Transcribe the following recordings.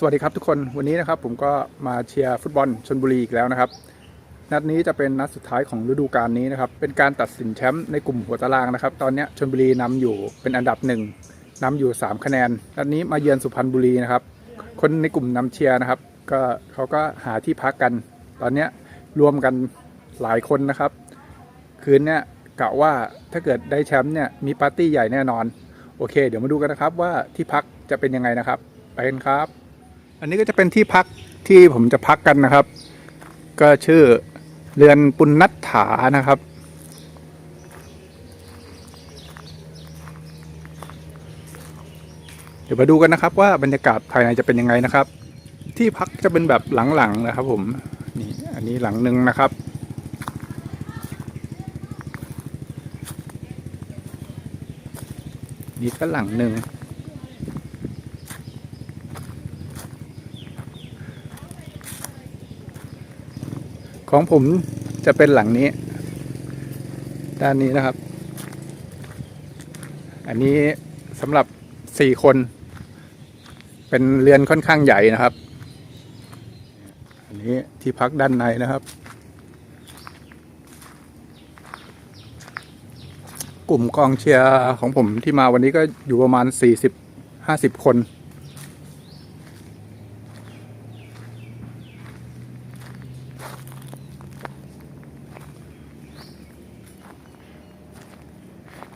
สวัสดีครับทุกคนวันนี้นะครับผมก็มาเชียร์ฟุตบอลชนบุรีอีกแล้วนะครับ นัดนี้จะเป็นนัดสุดท้ายของฤดูกาลนี้นะครับ เป็นการตัดสินแชมป์ในกลุ่มหัวตารางนะครับ ตอนนี้ชนบุรีนำอยู่เป็นอันดับหนึ่งนำอยู่ 3 คะแนนนัดนี้มาเยือนสุพรรณบุรีนะครับ คนในกลุ่มนำเชียร์นะครับ ก็เขาก็หาที่พักกัน ตอนนี้รวมกันหลายคนนะครับ คืนเนี้ยกะว่าถ้าเกิดได้แชมป์เนี่ยมีปาร์ตี้ใหญ่แน่นอนโอเค เดี๋ยวมาดูกันนะครับว่าที่พักจะเป็นยังไงนะครับ ไปกันครับ อันนี้ก็จะเป็นที่พักที่ผมจะพักกันนะครับ ก็ชื่อเรือนปุณนัฐถานะครับ เดี๋ยวมาดูกันนะครับว่าบรรยากาศภายในจะเป็นยังไงนะครับ ที่พักจะเป็นแบบหลังๆนะครับ ผมนี่อันนี้หลังหนึ่งนะครับนี่ก็หลังหนึ่ง ของผมจะเป็นหลังนี้ ด้านนี้นะครับ อันนี้สำหรับสี่คน เป็นเรือนค่อนข้างใหญ่นะครับ อันนี้ที่พักด้านในนะครับ กลุ่มกองเชียร์ของผมที่มาวันนี้ก็อยู่ประมาณสี่สิบห้าสิบคน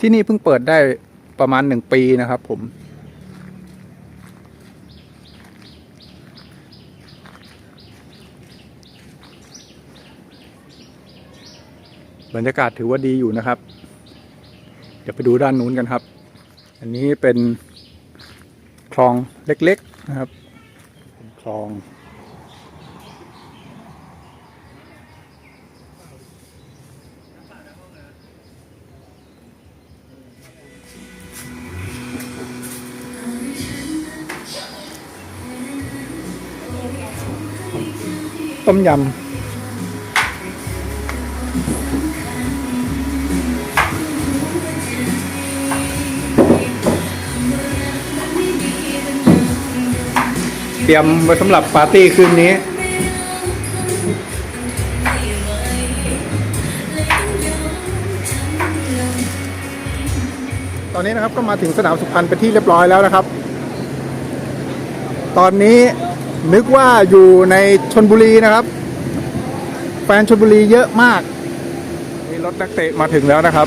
ที่นี่เพิ่งเปิดได้ประมาณหนึ่งปีนะครับผม บรรยากาศถือว่าดีอยู่นะครับ เดี๋ยวไปดูด้านนู้นกันครับ อันนี้เป็นคลองเล็กๆนะครับ คลอง ต้มยำ เตรียมไว้สำหรับปาร์ตี้คืนนี้ตอนนี้นะครับก็มาถึงสนามสุพรรณเป็นที่เรียบร้อยแล้วนะครับ ตอนนี้ นึกว่าอยู่ในชนบุรีนะครับ แฟนชนบุรีเยอะมาก มีรถนักเตะมาถึงแล้วนะครับ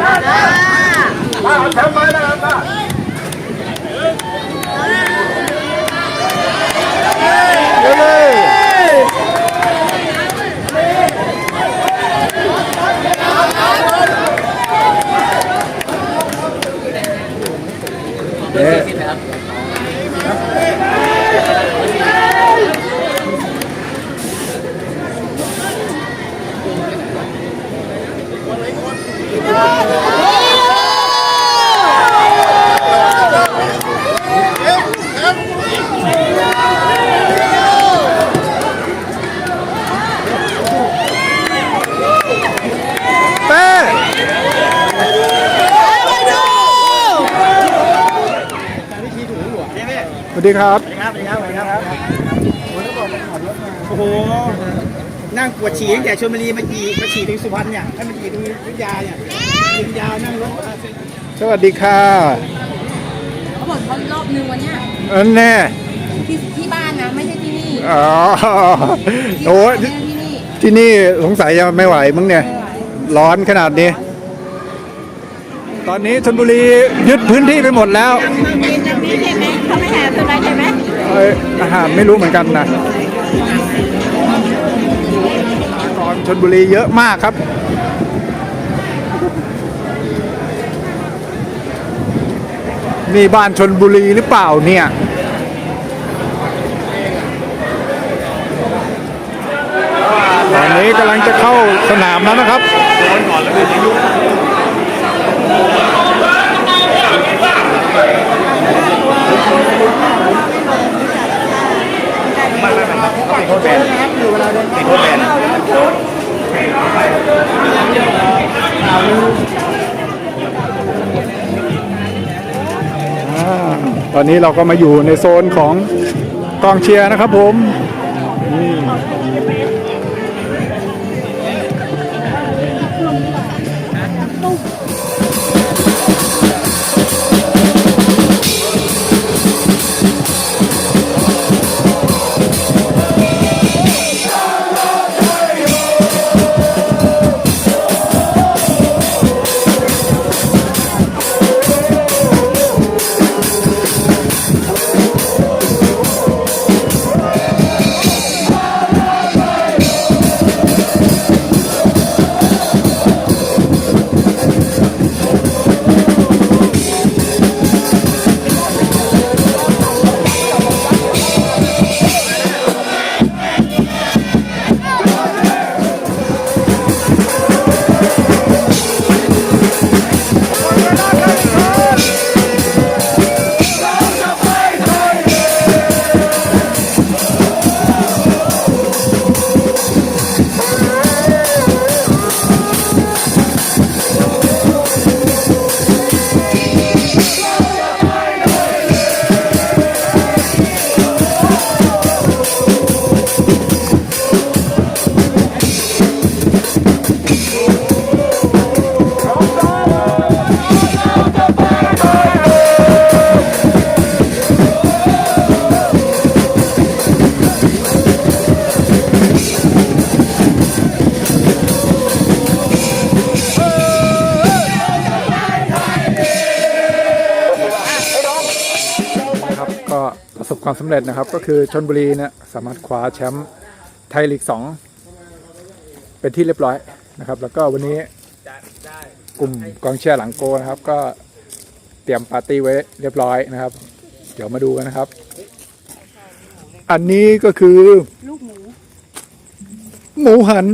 มาทำไมนะครับมาเต้ส วัสดีครับครับครับครับโอ้โหนั่งปวดฉี่ตั้งแต่ชลบุรีมาฉี่มาฉี่ถึงสุพรรณเนี่ยให้มาฉี่ถึงอยุธยาเนี่ยอยุธยานั่งรถสวัสดีค่ะเเขาอีกรอบนึงวันเนี้ยอันแน่ที่ที่บ้านนะไม่ใช่ที่นี่อ๋อที่โอ้ยบ้านไม่ใช่ที่นี่ที่นี่สงสัยจะไม่ไหวมั้งเนี่ยไม่ไหวร้อนขนาดนี้ ตอนนี้ชนบุรียึดพื้นที่ไปหมดแล้ว เอ้ยอาหารไม่รู้เหมือนกันนะก่อนชนบุรีเยอะมากครับ นี่บ้านชนบุรีหรือเปล่าเนี่ยตอนนี้กำลังจะเข้าสนามแล้วนะครับอ่า ตอนนี้เราก็มาอยู่ในโซนของกองเชียร์นะครับผม ความสำเร็จนะครับก็คือชนบุรีเนี่ยสามารถคว้าแชมป์ไทยลีก 2 เป็นที่เรียบร้อยนะครับ แล้วก็วันนี้กลุ่มกองเชียร์หลังโกนะครับ ก็เตรียมปาร์ตี้ไว้เรียบร้อยนะครับ เดี๋ยวมาดูกันนะครับ อันนี้ก็คือลูกหมู หมูหัน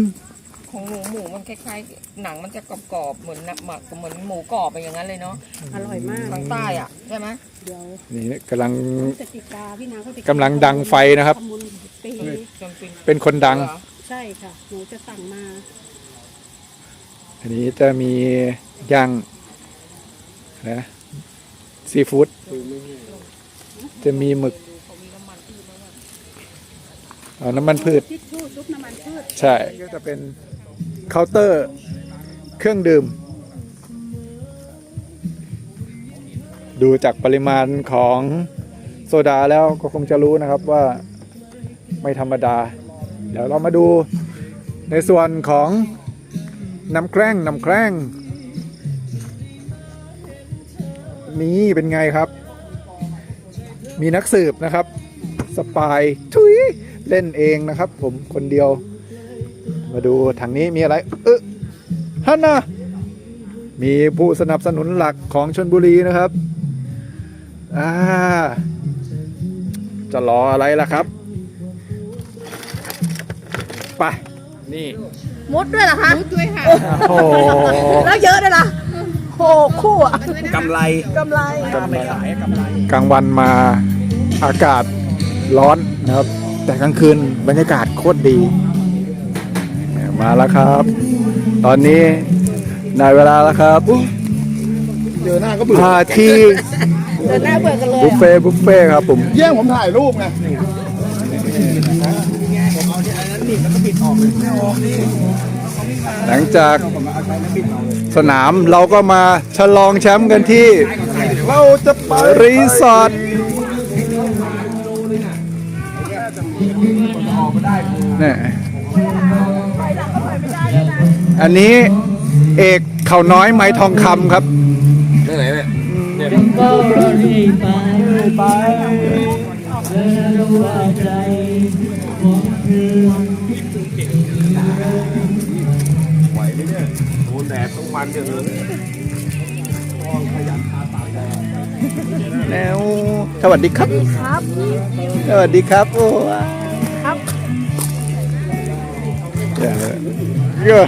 ของหมูหมูมันคล้ายๆ หนังมันจะกรอบๆเหมือนน้ำหมักเหมือนหมูกรอบไปอย่างนั้นเลยเนาะอร่อยมากทางใต้อะใช่ไหมเดี๋ยวนี่กำลังจะติดตาพี่นางเขาติดกำลังดังไฟนะครับ ทำบุญปีจนเป็นเป็นคนดังเหรอใช่ค่ะหนูจะสั่งมาอันนี้จะมีย่างนะซีฟู้ดจะมีหมึกเอาน้ำมันพืช ทิชชู่ซุปน้ำมันพืช ใช่ก็จะเป็นเคาน์เตอร์เครื่องดื่ม ดูจากปริมาณของโซดาแล้วก็คงจะรู้นะครับว่าไม่ธรรมดา เดี๋ยวเรามาดูในส่วนของน้ำแกล้งน้ำแกล้งนี่เป็นไงครับ มีนักสืบนะครับ สปายทุยเล่นเองนะครับ ผมคนเดียว มาดูทางนี้มีอะไร เออฮันนะมีผู้สนับสนุนหลักของชนบุรีนะครับ อ่า จะรออะไรล่ะครับไปนี่มดด้วยเหรอคะมดด้วยค่ะ โอ้โหแล้วเยอะด้วยล่ะโหคู่อะกำไรกำไรไม่ขายกำไรกลางวันมาอากาศร้อนนะครับ แต่กลางคืนบรรยากาศโคตรดีเนี่ยมาแล้วครับ ตอนนี้ได้เวลาแล้วครับเจอหน้าก็เบื่อพาที่ เดินหน้าเปิดกันเลยบุฟเฟ่ต์บุฟเฟ่ต์ครับผมแย่งผมถ่ายรูปไงหลังจากสนามเราก็มาฉลองแชมป์กันที่ เราจะไปรีสอร์ทเนี่ยอันนี้เอกเขาน้อยไม้ทองคำครับเรื่องไหนเนี่ย เนี่ยก็รีบไปไปเธอรู้ว่าใจของเธอไหวไหมเนี่ยโดนแดดต้องมันอย่างนี้แล้วสวัสดีครับ สวัสดีครับโอ้ครับเยอะ